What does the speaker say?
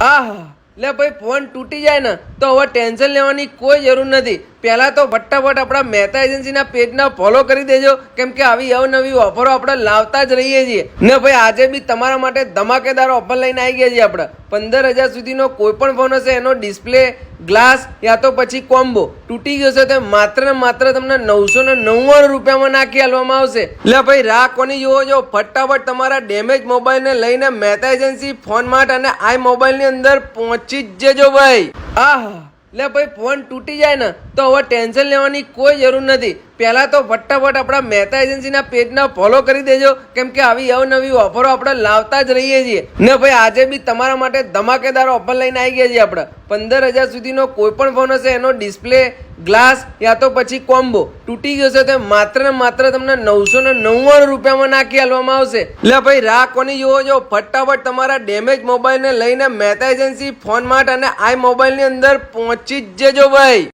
આહ લે ભાઈ ફોન તૂટી જાય ને તો હવે ટેન્શન લેવાની કોઈ જરૂર નથી. પહેલા તો ફટાફટ આપણા મહેતા એજન્સીના પેજને ફોલો કરી દેજો. કેમ કે આવી અવનવી ઓફરો આપણે લાવતા જ રહીએ છીએ. ને ભાઈ, આજે બી તમારા માટે ધમાકેદાર ઓફર લઈને આવી ગયા છીએ આપણે. પંદર હજાર સુધીનો કોઈ પણ ફોન હશે, એનો ડિસ્પ્લે ગ્લાસ યા તો પછી કોમ્બો તૂટી ગયો છે તો માત્ર ને માત્ર તમને નવસો ને નવ્વાણું રૂપિયામાં નાખી આલવામાં આવશે. એટલે ભાઈ, રાહ કોની જોવો જો ફટાફટ તમારા ડેમેજ મોબાઈલને લઈને મહેતા એજન્સી ફોન માર્ટ અને આ મોબાઈલની અંદર પહોંચી જ જજો ભાઈ. આહ! લે ભાઈ ફોન તૂટી જાય ને તો હવે ટેન્શન લેવાની કોઈ જરૂર નથી. પહેલા તો ફટાફટ આપણા મહેતા એજન્સીના પેજના ફોલો કરી દેજો. કેમ કે આવી અવનવી ઓફરો આપણે લાવતા જ રહીએ છીએ. ને ભાઈ, આજે બી તમારા માટે ધમાકેદાર ઓફર લઈને આવી ગયા છીએ આપણે. પંદર હજાર સુધીનો કોઈ પણ ફોન હશે, એનો ડિસ્પ્લે ગ્લાસ યા તો પછી કોમ્બો તૂટી ગયો છે તો માત્ર ને માત્ર તમને નવસો ને નવ્વાણું રૂપિયામાં નાખી આલવામાં આવશે. એટલે ભાઈ, રાહ કોની જોવો જો ફટાફટ તમારા ડેમેજ મોબાઈલને લઈને મહેતા એજન્સી ફોન માર્ટ અને આ મોબાઈલની અંદર પહોંચી જ જજો ભાઈ.